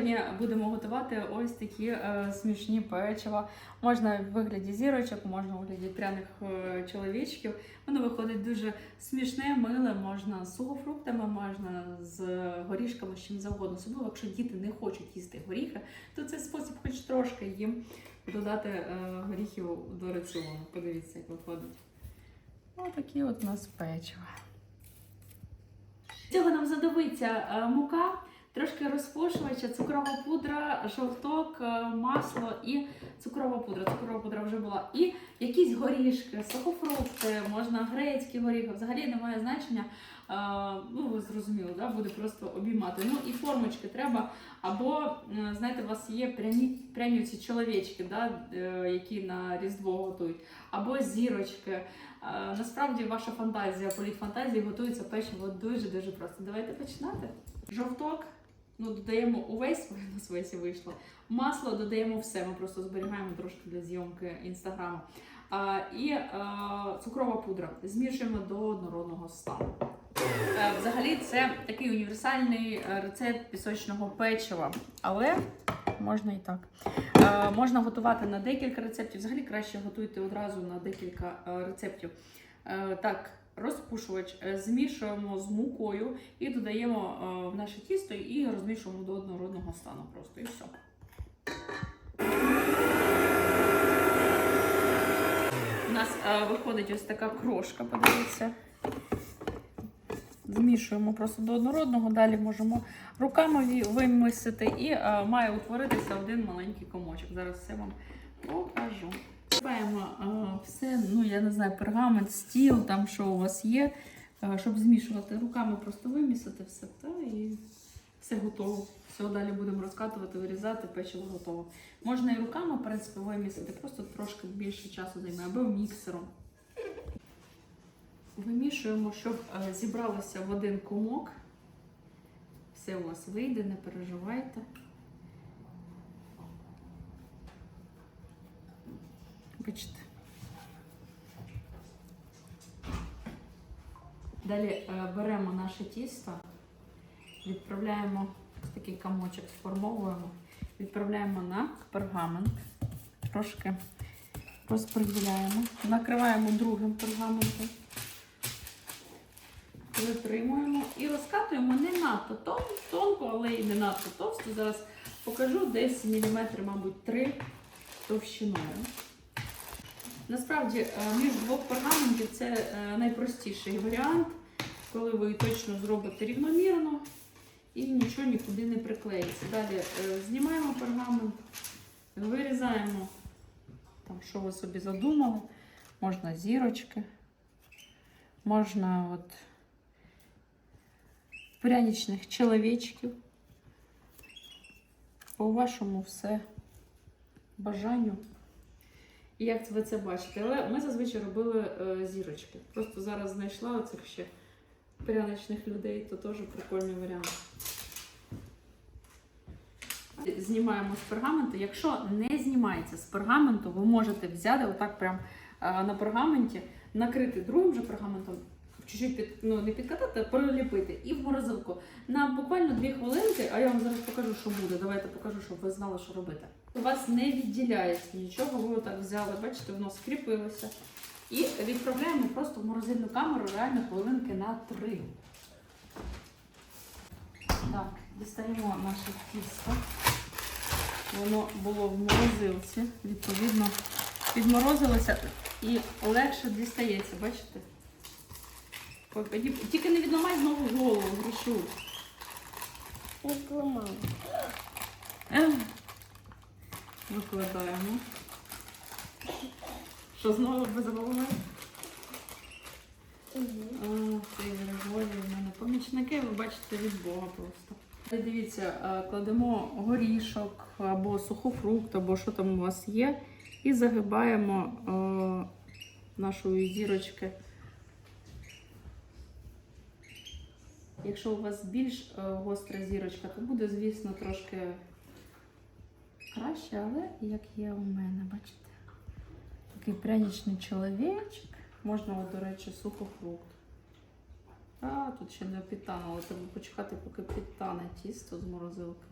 Сьогодні будемо готувати ось такі е, смішні печива. Можна в вигляді зірочок, можна в вигляді пряних е, чоловічків. Воно виходить дуже смішне, миле, можна з сухофруктами, можна з горішками, з чим завгодно. Особливо, якщо діти не хочуть їсти горіхи, то це спосіб хоч трошки їм додати е, горіхів до раціону. Подивіться, як виходить. Ось такі от у нас печива. Цього нам знадобиться е, мука, трошки розпушувача, цукрова пудра, жовток, е, масло і цукрова пудра. Цукрова пудра вже була. І якісь горішки, сухофрукти, можна грецькі горіхи. Взагалі немає значення. Е, Ну, ви зрозуміли, да? буде просто обіймати. Ну і формочки треба. Або, знаєте, у вас є пряні, пряні ці чоловічки, да? е, які на Різдво готують, або зірочки. Насправді ваша фантазія, політ фантазії готується печиво дуже-дуже просто. Давайте починати. Жовток ну, додаємо увесь, у весь вийшло. Масло додаємо все. Ми просто зберігаємо трошки для зйомки інстаграму. А, і а, цукрова пудра змішуємо до однородного стану. Е, Взагалі, це такий універсальний е, рецепт пісочного печива, але можна і так. Е, Можна готувати на декілька рецептів. Взагалі краще готуйте одразу на декілька е, рецептів. Е, Так, розпушувач е, змішуємо з мукою і додаємо е, в наше тісто і розмішуємо до однородного стану просто і все. У нас е, виходить ось така крошка, подивіться. Змішуємо просто до однородного, далі можемо руками вимісити і має утворитися один маленький комочок. Зараз все вам покажу. Е, все, ну я не знаю, пергамент, стіл, там що у вас є, е, щоб змішувати. Руками просто вимісити все та і все готово. Все далі будемо розкатувати, вирізати, печиво готово. Можна і руками, в принципі, вимісити, просто трошки більше часу займає, або міксером. Вимішуємо, щоб е, зібралося в один комок. Все у вас вийде, не переживайте. Бачите. Далі е, беремо наше тісто, відправляємо такий комочок, сформовуємо, відправляємо на пергамент, трошки розподіляємо, накриваємо другим пергаментом, витримуємо і розкатуємо не надто тон- тонко, але й не надто товсто. Зараз покажу десь міліметри, мабуть, три товщиною. Насправді, е, між двох пергаментів це е, найпростіший варіант, коли ви точно зробите рівномірно і нічого нікуди не приклеїться. Далі е, знімаємо пергамент, вирізаємо, там, що ви собі задумали. Можна зірочки, можна от пряничних чоловічків. По вашому все бажанню. І як ви це бачите? Але ми зазвичай робили е, зірочки. Просто зараз знайшла оцих ще пряничних людей, то теж прикольний варіант. Знімаємо з пергаменту. Якщо не знімається з пергаменту, ви можете взяти отак прям е, на пергаменті, накрити другим же пергаментом, чуть-чуть під, ну, не підкатати, а приліпити і в морозилку на буквально 2 хвилинки, а я вам зараз покажу, що буде. Давайте покажу, щоб ви знали, що робити. У вас не відділяється нічого, ви отак взяли, бачите, воно скріпилося. І відправляємо просто в морозильну камеру реально хвилинки на 3. Так, дістаємо наше тісто. Воно було в морозилці, відповідно, підморозилося і легше дістається, бачите? Тільки не відламай знову голову, грішу. Не Викладаємо. Що знову без голови? Угу. Це Григорій в мене помічники, ви бачите, від Бога просто. Дивіться, е, кладемо горішок або сухофрукт, або що там у вас є, і загибаємо е, нашої зірочки. Якщо у вас більш е, гостра зірочка, то буде, звісно, трошки краще, але як є у мене, бачите? Такий пряничний чоловічок. Можна, до речі, сухофрукт. А, тут ще не підтануло. Треба почекати, поки підтане тісто з морозилки.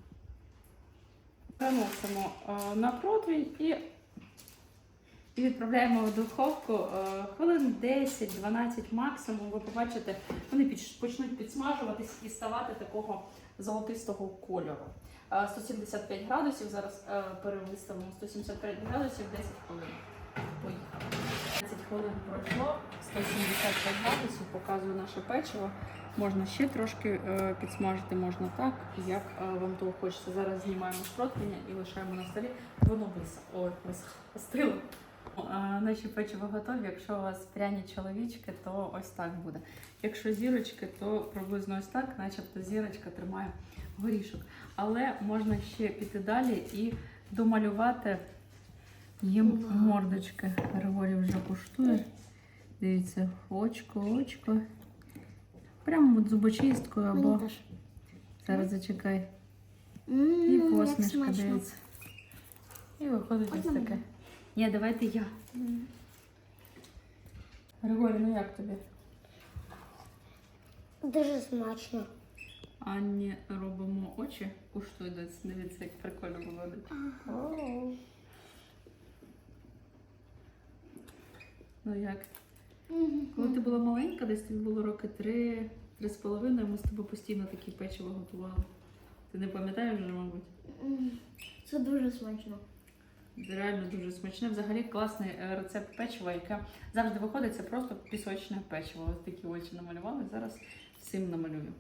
Переносимо е, на противень і, і відправляємо в духовку е, хвилин 10-12 максимум. Ви побачите, вони почнуть підсмажуватись і ставати такого золотистого кольору. Е, 175 градусів, зараз е, перевиставимо 175 градусів 10 хвилин. Поїхали. 10 хвилин пройшло, 175 градусів, показую наше печиво. Можна ще трошки е, підсмажити, можна так, як е, вам того хочеться. Зараз знімаємо з і лишаємо на столі. Воно висохло. Ой, висохло. Е, Наші печиво готові. Якщо у вас пряні чоловічки, то ось так буде. Якщо зірочки, то приблизно ось так, начебто зірочка тримає горішок. Але можна ще піти далі і домалювати їм мордочки. Григорій вже куштує. Дивіться, очко, очко. Прямо от зубочисткою або зараз зачекай. І посмішка смачно. дивиться. І виходить ось таке. Ні, давайте я. Григорій, ну як тобі? Дуже смачно. Анні робимо очі. Куштуй десь. Дивіться, як прикольно виходить. О. Ну як? Мгм. Коли ти була маленька, десь тобі було роки три, три з половиною, ми з тобою постійно такі печиво готували. Ти не пам'ятаєш вже, мабуть? Це дуже смачно. Реально дуже смачне. Взагалі класний е, рецепт печива, яке завжди виходить, це просто пісочне печиво. Ось такі очі намалювали. Зараз всім намалюю.